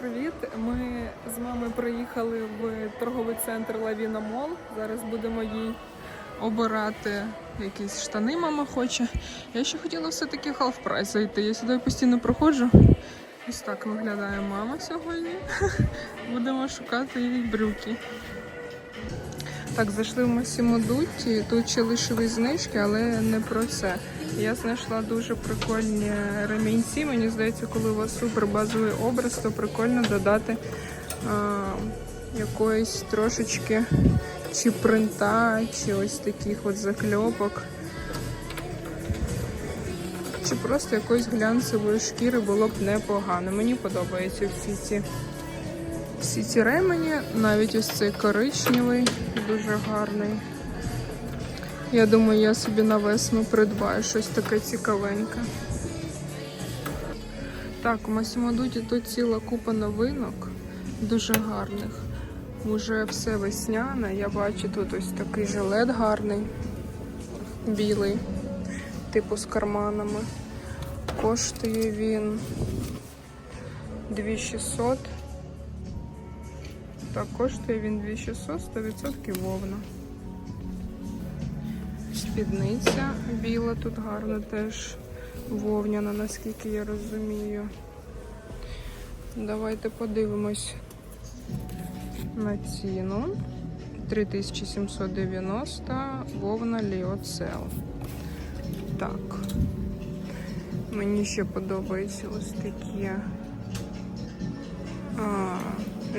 привіт! Ми з мамою приїхали в торговий центр Лавіна Мол. Зараз будемо їй обирати якісь штани, мама хоче. Я ще хотіла все-таки half прайс зайти. Я сюди постійно проходжу. Ось так виглядає мама сьогодні. Будемо шукати їй брюки. Так, зайшли в Масімо Дутті. Тут ще лишили знижки, але не про це. Я знайшла дуже прикольні ремінці. Мені здається, коли у вас супер базовий образ, то прикольно додати а, якоїсь трошечки чи принта, чи ось таких от закльопок. Чи просто якоїсь глянцевої шкіри було б непогано. Мені подобаються всі ці всі ці ремені, навіть ось цей коричневий, дуже гарний. Я думаю, я собі на весну придбаю щось таке цікавеньке. Так, у Масімодуті тут ціла купа новинок, дуже гарних. Уже все весняне. Я бачу тут ось такий жилет гарний, білий, типу з карманами. Коштує він 2600. Так, коштує він 2600, 100% вовна. Спідниця біла тут гарна теж вовняна, наскільки я розумію. Давайте подивимось на ціну. 3790 вовна Ліоцел. Так. Мені ще подобаються ось такі а,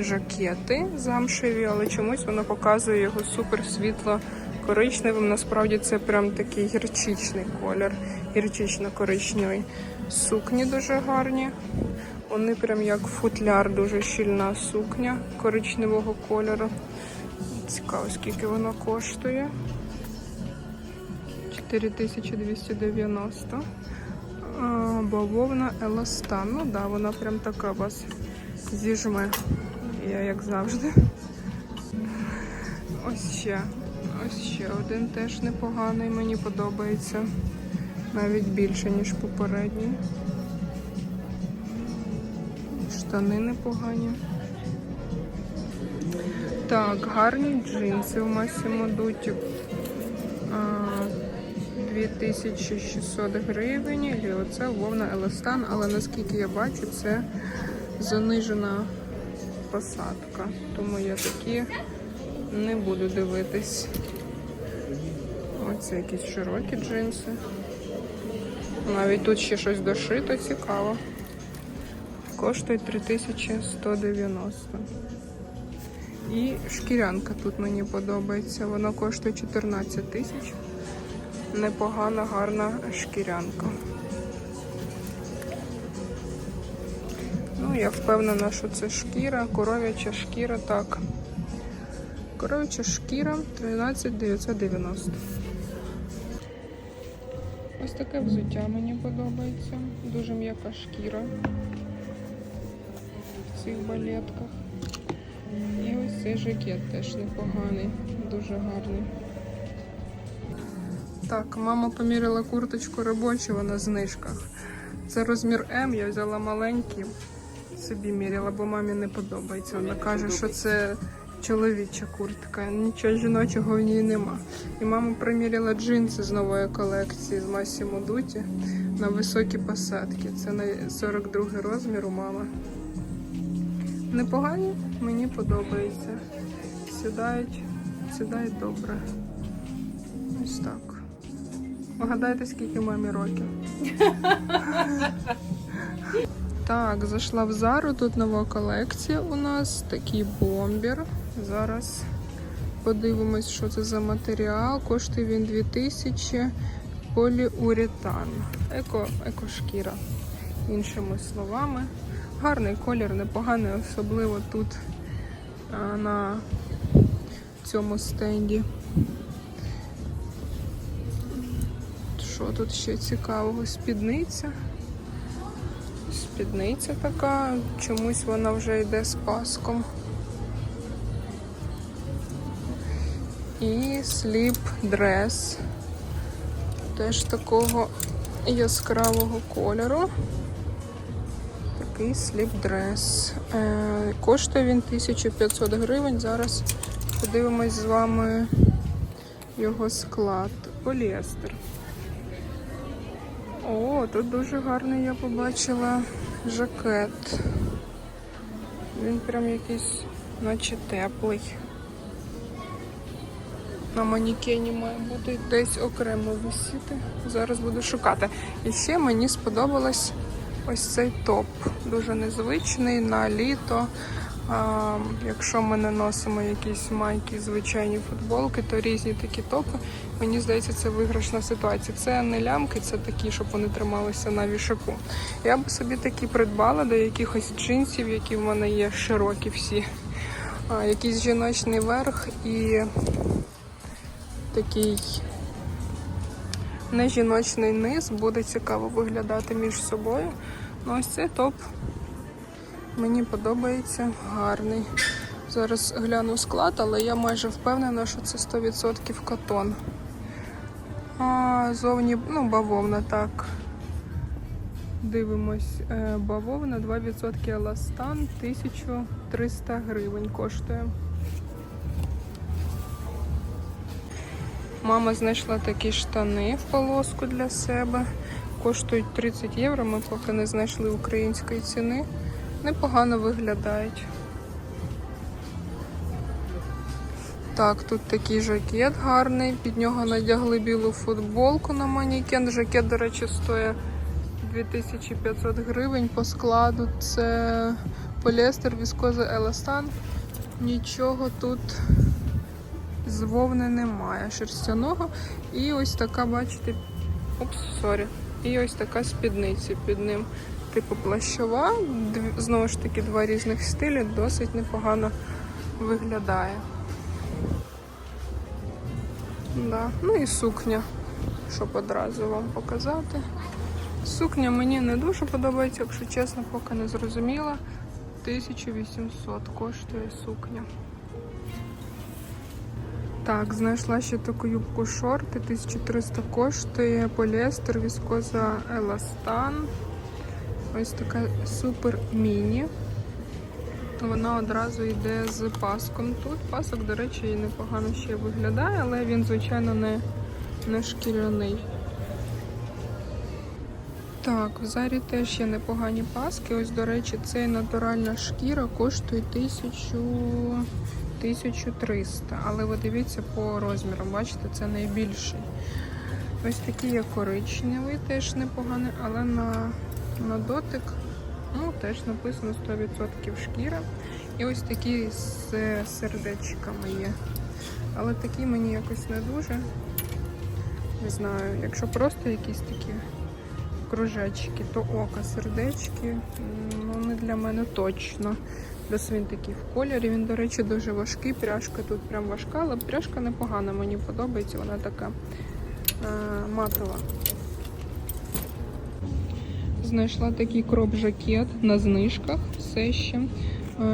жакети замшеві, але чомусь воно показує його супер світло коричневим. Насправді це прям такий гірчичний колір, гірчично-коричневий. Сукні дуже гарні. Вони прям як футляр, дуже щільна сукня коричневого кольору. Цікаво, скільки вона коштує. 4290. Бавовна Еластан. Ну да, вона прям така вас зіжме. Я як завжди. Ось ще. Ось ще один теж непоганий, мені подобається. Навіть більше, ніж попередній. Штани непогані. Так, гарні джинси в Масімо Дуті. 2600 гривень. І оце вовна Еластан, але наскільки я бачу, це занижена посадка. Тому я такі не буду дивитись. Оце якісь широкі джинси. Навіть тут ще щось дошито, цікаво. Коштує 3190. І шкірянка тут мені подобається. Вона коштує 14 тисяч. Непогана, гарна шкірянка. Ну, я впевнена, що це шкіра, коров'яча шкіра, так. Коров'яча шкіра 13990. Ось таке взуття мені подобається. Дуже м'яка шкіра в цих балетках. І ось цей жакет теж непоганий, дуже гарний. Так, мама поміряла курточку робочу на знижках. Це розмір М, я взяла маленький, собі міряла, бо мамі не подобається. Вона каже, що це чоловіча куртка, нічого жіночого в ній нема. І мама приміряла джинси з нової колекції з Massimo Dutti на високі посадки. Це на 42 розмір у мами. Непогані, мені подобається. Сідають, сідають добре. Ось так. Вгадайте, скільки мамі років. Так, зайшла в Зару, тут нова колекція у нас, такий бомбер. Зараз подивимось, що це за матеріал. Коштує він 2000 поліуретан. Еко, екошкіра, іншими словами. Гарний колір, непоганий, особливо тут а, на цьому стенді. Що тут ще цікавого? Спідниця. Спідниця така, чомусь вона вже йде з паском. І сліп дрес. Теж такого яскравого кольору. Такий такий сліп-дрес. Е, коштує він 1500 гривень. Зараз подивимось з вами його склад. Поліестер. О, тут дуже гарний я побачила жакет. Він прям якийсь, наче теплий. На манікені має бути десь окремо висіти. Зараз буду шукати. І ще мені сподобалось ось цей топ. Дуже незвичний на літо. А, якщо ми не носимо якісь майки, звичайні футболки, то різні такі топи. Мені здається, це виграшна ситуація. Це не лямки, це такі, щоб вони трималися на вішаку. Я б собі такі придбала до якихось джинсів, які в мене є широкі всі. А, якийсь жіночний верх і такий не жіночний низ буде цікаво виглядати між собою. Ну, ось цей топ мені подобається, гарний. Зараз гляну склад, але я майже впевнена, що це 100% катон. А зовні, ну, бавовна, так. Дивимось, е, бавовна 2% еластан, 1300 гривень коштує. Мама знайшла такі штани в полоску для себе. Коштують 30 євро. Ми поки не знайшли української ціни. Непогано виглядають. Так, тут такий жакет гарний. Під нього надягли білу футболку на манікен. Жакет, до речі, стоїть 2500 гривень по складу. Це поліестер, віскоза, еластан. Нічого тут з вовни немає шерстяного. І ось така, бачите, упс, сорі. І ось така спідниця під ним. Типу плащова. Знову ж таки, два різних стилі, досить непогано виглядає. Да. Ну і сукня, щоб одразу вам показати. Сукня мені не дуже подобається, якщо чесно, поки не зрозуміла. 1800 коштує сукня. Так, знайшла ще таку юбку шорти, 1300 коштує, поліестер, віскоза еластан. Ось така супер міні. Вона одразу йде з паском тут. Пасок, до речі, і непогано ще виглядає, але він, звичайно, не, не шкіряний. Так, в Зарі теж є непогані паски. Ось, до речі, цей натуральна шкіра коштує 1000... 1300. Але ви дивіться по розмірам, бачите, це найбільший. Ось такий є коричневий, теж непоганий, але на, на дотик ну, теж написано 100% шкіра. І ось такі з сердечками є. Але такі мені якось не дуже. Не знаю, якщо просто якісь такі кружечки, то ока, сердечки, ну не для мене точно. Десь він такий в кольорі. Він, до речі, дуже важкий. Пряжка тут прям важка, але пряжка непогана, мені подобається, вона така е, матова. Знайшла такий кроп-жакет на знижках, все ще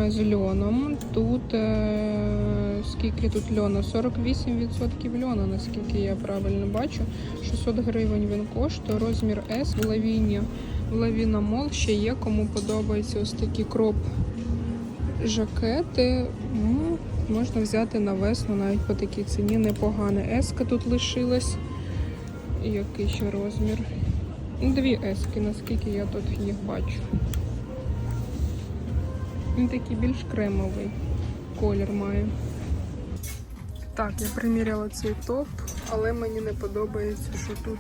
е, з льоном. Тут е, скільки тут льону? 48% льону, наскільки я правильно бачу. 600 гривень він коштує. Розмір S в лавіні. В лавіна мол ще є, кому подобається ось такі кроп жакети. Ну, можна взяти на весну навіть по такій ціні непогано. Еска тут лишилась. Який ще розмір? Ну, Дві ески, наскільки я тут їх бачу. Він такий більш кремовий колір має. Так, я приміряла цей топ, але мені не подобається, що тут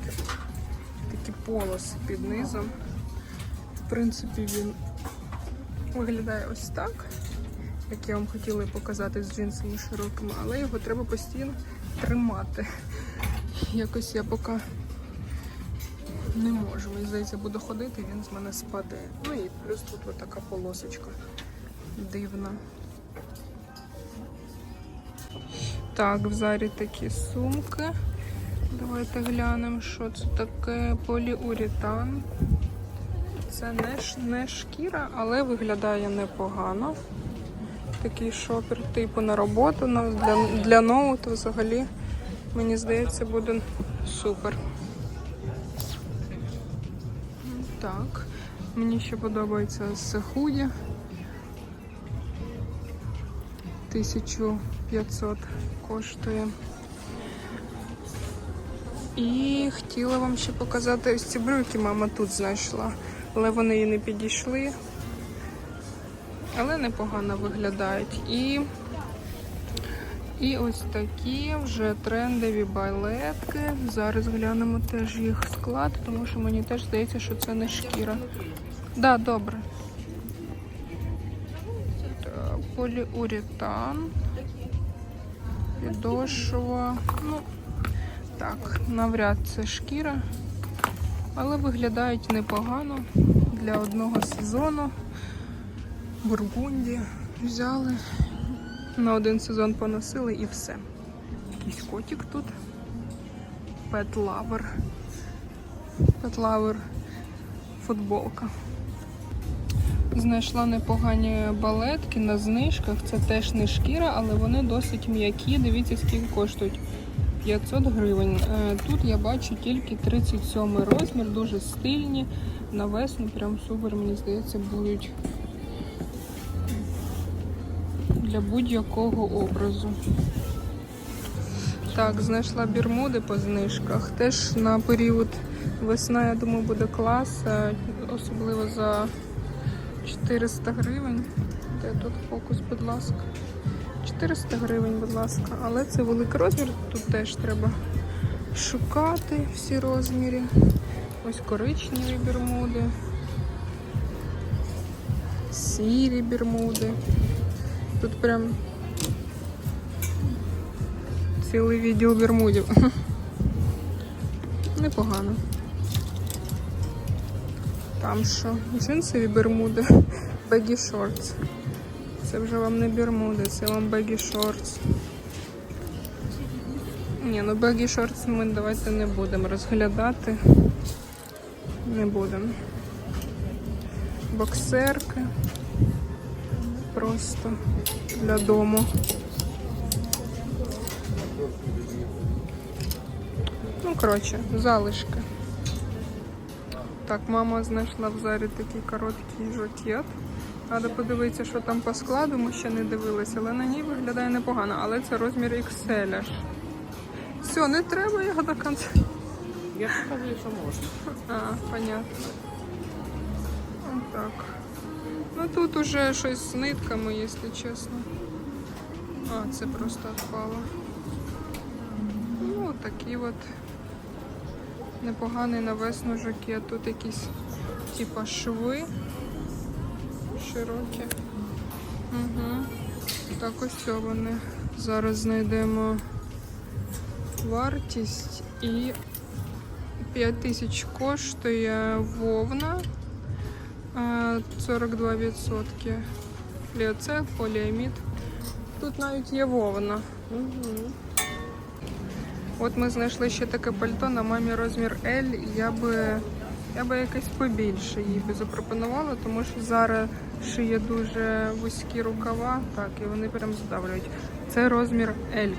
такі полоси під низом. В принципі, він виглядає ось так, як я вам хотіла показати з джинсами широкими, але його треба постійно тримати. Якось я поки не можу. Мені здається, буду ходити, він з мене спаде. Ну і плюс тут от така полосочка дивна. Так, в зарі такі сумки. Давайте глянемо, що це таке поліуретан. Це не, не шкіра, але виглядає непогано. Такий шопер типу на роботу, для, для ноуту взагалі, мені здається, буде супер. Так. Мені ще подобається з худі. 1500 коштує. І хотіла вам ще показати ось ці брюки, мама тут знайшла. Але вони їй не підійшли. Але непогано виглядають. І, і ось такі вже трендові балетки. Зараз глянемо теж їх склад, тому що мені теж здається, що це не шкіра. Так, да, добре. Поліуретан. Підошва. Ну, так, навряд це шкіра, але виглядають непогано для одного сезону. Бургунді взяли. На один сезон поносили і все. Якийсь котик тут. Pet Lover футболка. Знайшла непогані балетки на знижках. Це теж не шкіра, але вони досить м'які. Дивіться, скільки коштують. 500 гривень. Е, Тут я бачу тільки 37 розмір, дуже стильні. На весну прям супер, мені здається, будуть для будь-якого образу. Так, знайшла бірмуди по знижках. Теж на період весна, я думаю, буде клас, особливо за 400 гривень. Де тут фокус, будь ласка. 400 гривень, будь ласка. Але це великий розмір, тут теж треба шукати всі розміри. Ось коричневі бірмуди. Сірі бірмуди. Тут прям цілий відділ бірмудів. Непогано. Там що? Джинсові бермуди, бегі шортс. Це вже вам не бермуди, це вам бегі шортс. Ні, ну бегі шортс ми давайте не будемо розглядати. Не будемо. Боксерки. Просто для дому. Ну, коротше, залишки. Так, мама знайшла в зарі такий короткий жакет. Треба подивитися, що там по складу, ми ще не дивилися, але на ній виглядає непогано. Але це розмір XL аж. Все, не треба його до кінця. Я показую, що можна. А, понятно. Так. Тут уже щось з нитками, якщо чесно. А, це просто відпало. Ну, такі от непоганий на весну жакет. Тут якісь типа шви широкі. Угу. Так ось вони. Зараз знайдемо вартість і 5 тисяч коштує вовна. Е, 42%. Ліоце, поліамід. Тут навіть є вовна. Угу. От ми знайшли ще таке пальто на мамі розмір L. Я би, я би якесь побільше їй би запропонувала, тому що зараз шиє дуже вузькі рукава, так, і вони прям здавлюють. Це розмір L.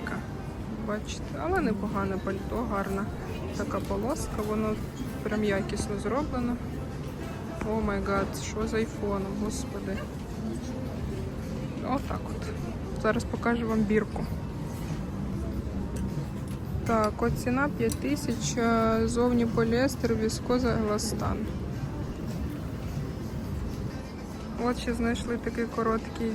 Бачите, але непогане пальто, гарна така полоска, воно прям якісно зроблено. О май гад, що з айфоном, господи. Отак от. Зараз покажу вам бірку. Так, от ціна 5000, е, зовні поліестер, віскоза, еластан. От ще знайшли такий короткий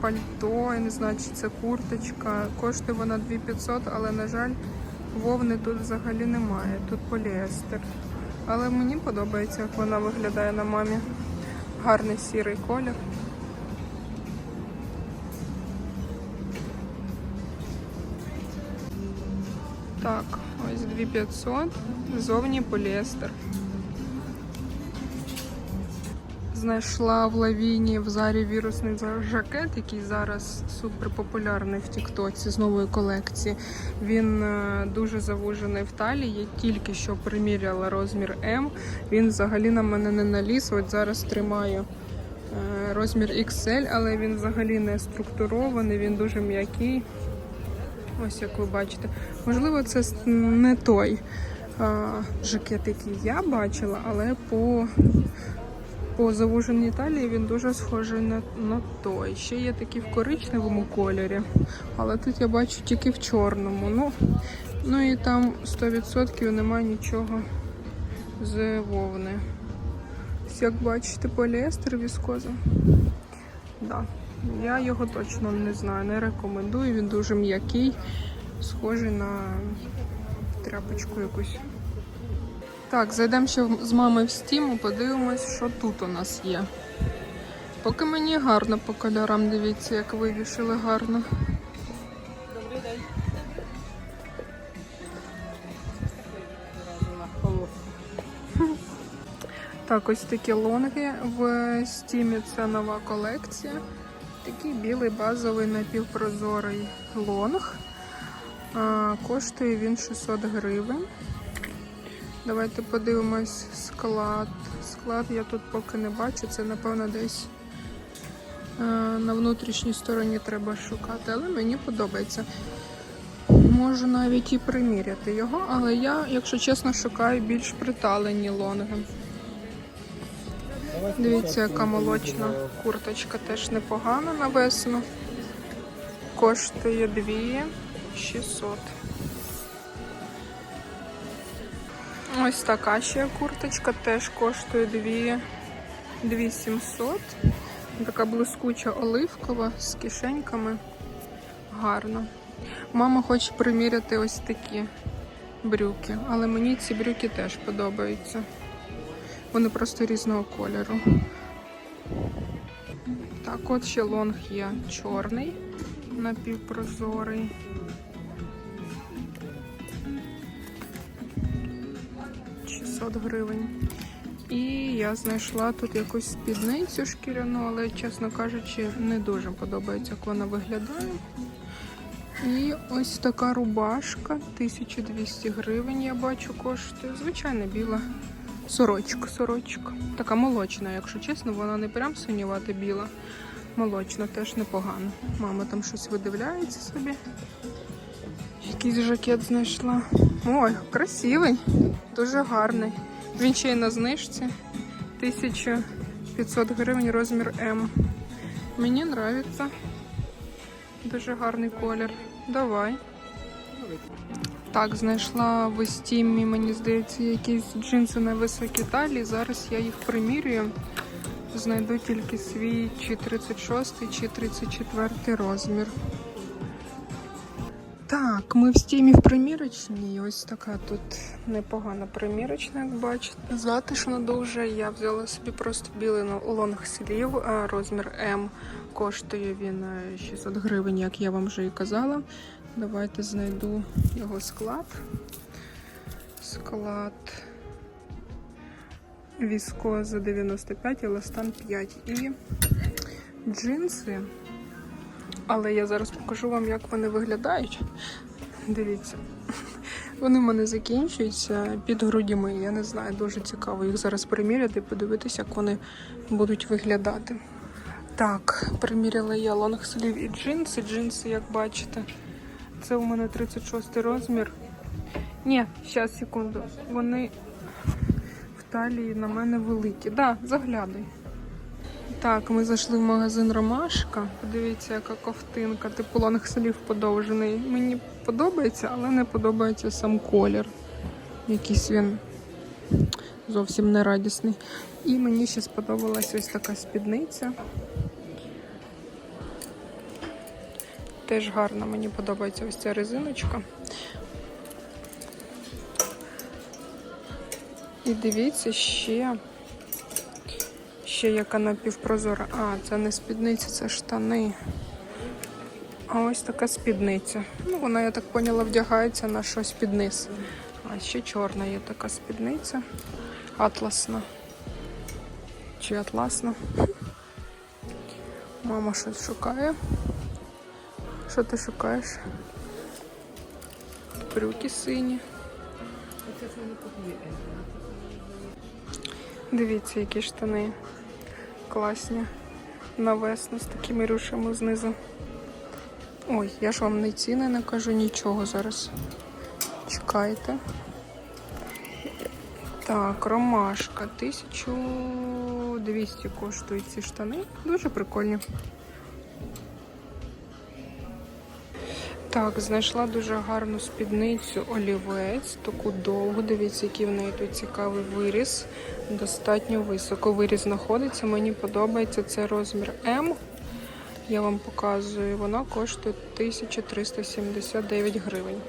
пальто, я не знаю, чи це курточка. Коштує вона 2500, але, на жаль, вовни тут взагалі немає. Тут поліестер. Але мені подобається, як вона виглядає на мамі. Гарний сірий колір. Так, ось 2500, зовні поліестер. Знайшла в лавіні в зарі вірусний жакет, який зараз супер популярний в Тіктоці з нової колекції. Він е, дуже завужений в талії. Я тільки що приміряла розмір М. Він взагалі на мене не наліз. От зараз тримаю е, розмір XL, але він взагалі не структурований, він дуже м'який. Ось як ви бачите. Можливо, це не той. жакет, який я бачила, але по, по завуженій талії він дуже схожий на, на той. Ще є такий в коричневому кольорі, але тут я бачу тільки в чорному. Ну, ну і там 100% немає нічого з вовни. Як бачите, поліестер віскоза. Да. Я його точно не знаю, не рекомендую. Він дуже м'який, схожий на тряпочку якусь. Так, зайдемо ще з мамою в стіму, подивимось, що тут у нас є. Поки мені гарно по кольорам, дивіться, як вивішили гарно. Добрий день. Так, ось такі лонги в стімі. Це нова колекція. Такий білий базовий напівпрозорий лонг. Коштує він 600 гривень. Давайте подивимось склад. Склад я тут поки не бачу. Це, напевно, десь на внутрішній стороні треба шукати, але мені подобається. Можу навіть і приміряти його, але я, якщо чесно, шукаю більш приталені лонги. Дивіться, яка молочна курточка теж непогана на весну. Коштує 2600. Ось така ще курточка теж коштує 2700. Така блискуча оливкова з кишеньками. Гарно. Мама хоче приміряти ось такі брюки, але мені ці брюки теж подобаються. Вони просто різного кольору. Так, от ще лонг є чорний, напівпрозорий. Шістсот гривень. І я знайшла тут якусь спідницю шкіряну, але, чесно кажучи, не дуже подобається, як вона виглядає. І ось така рубашка, 1200 гривень, я бачу, коштує. Звичайна біла сорочка, сорочка. Така молочна, якщо чесно, вона не прям синювата біла. Молочна теж непогано. Мама там щось видивляється собі. Якийсь жакет знайшла. Ой, красивий, дуже гарний. Він ще й на знижці. 1500 гривень розмір М. Мені подобається. Дуже гарний колір. Давай. Так, знайшла в стімі, мені здається, якісь джинси на високій талії. Зараз я їх примірюю. Знайду тільки свій чи 36, чи 34 розмір. Так, ми в стімі в примірочній. Ось така тут непогана примірочна, як бачите. Затишно дуже. Я взяла собі просто білий лонг слів, розмір М. Коштує він е, 600 гривень, як я вам вже і казала. Давайте знайду його склад. Склад віскоза 95, еластан 5 і джинси. Але я зараз покажу вам, як вони виглядають. Дивіться. Вони в мене закінчуються під грудьми. Я не знаю, дуже цікаво їх зараз приміряти подивитися, як вони будуть виглядати. Так, приміряла я лонгслів і джинси. Джинси, як бачите, це у мене 36 розмір. Ні, зараз, секунду. Вони в талії на мене великі. Да, заглядай. Так, ми зайшли в магазин Ромашка. Подивіться, яка ковтинка, типу лонгслів подовжений. Мені подобається, але не подобається сам колір. Якийсь він зовсім не радісний. І мені ще сподобалась ось така спідниця. Теж гарна, мені подобається ось ця резиночка. І дивіться ще. Ще яка напівпрозора. А, це не спідниця, це штани. А ось така спідниця. Ну, вона, я так поняла, вдягається на щось під низ. А ще чорна є така спідниця. Атласна. Чи атласна? Мама щось шукає. Що ти шукаєш? Брюки сині. Дивіться, які штани класні. Навесно з такими рюшами знизу. Ой, я ж вам не ціни не кажу нічого зараз. Чекайте. Так, ромашка. 1200 коштують ці штани. Дуже прикольні. Так, знайшла дуже гарну спідницю олівець, таку довгу. Дивіться, який в неї тут цікавий виріз. Достатньо високо виріз знаходиться. Мені подобається це розмір М. Я вам показую, вона коштує 1379 гривень.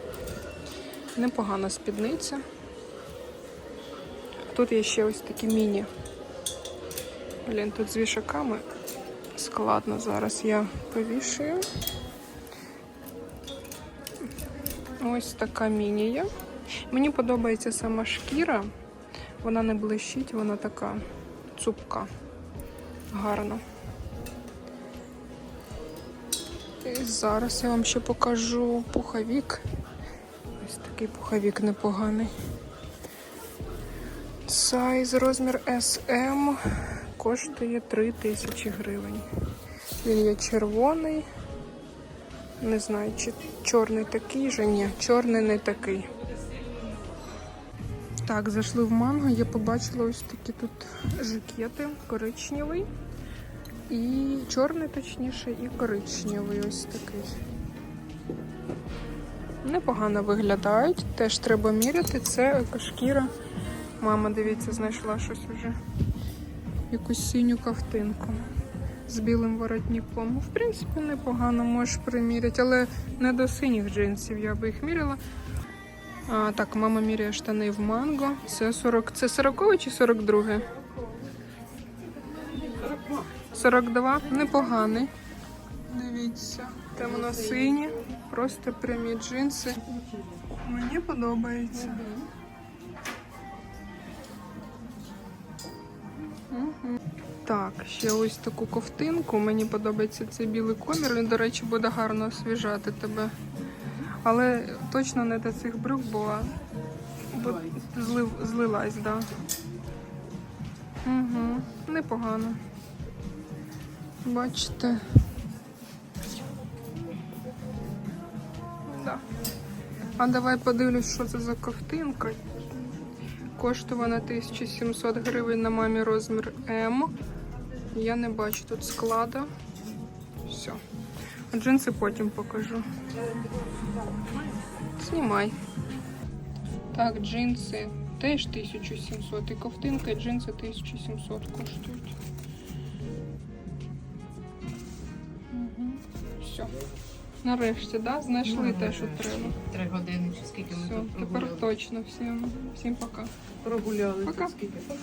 Непогана спідниця. Тут є ще ось такі міні. Блін, тут з вішаками складно зараз я повішую. Ось така мінія. Мені подобається сама шкіра. Вона не блищить, вона така цупка. Гарна. І зараз я вам ще покажу пуховік. Ось такий пуховік непоганий. Сайз розмір SM коштує 3000 гривень. Він є червоний. Не знаю, чи чорний такий же. Ні, чорний не такий. Так, зайшли в манго, я побачила ось такі тут жакети, коричневий. І чорний, точніше, і коричневий ось такий. Непогано виглядають, теж треба міряти. Це екошкіра. Мама, дивіться, знайшла щось уже. Якусь синю ковтинку з білим воротником. В принципі, непогано можеш приміряти, але не до синіх джинсів я би їх міряла. А, так, мама міряє штани в манго. Це 40. Це 40 чи 42? 42. Непоганий. Дивіться. Темно-сині. Просто прямі джинси. Мені подобається. Мгм. Так, ще ось таку ковтинку. Мені подобається цей білий комір. Він, до речі, буде гарно освіжати тебе. Але точно не до цих брюк, бо, бо злив, злилась, так. Да. Угу, непогано. Бачите. Да. А давай подивлюсь, що це за ковтинка. Коштує вона 1700 гривень на мамі розмір М. Я не бачу тут склада. Все. А джинси потім покажу. Знімай. Так, джинси теж 1700. І ковтинка, і джинси 1700 коштують. Угу. Все. Нарешті, да? Знайшли те, що треба. Три години чи скільки ми Все, тут тепер точно. Всім, всім пока. Прогуляли Пока. тут скільки. Пока.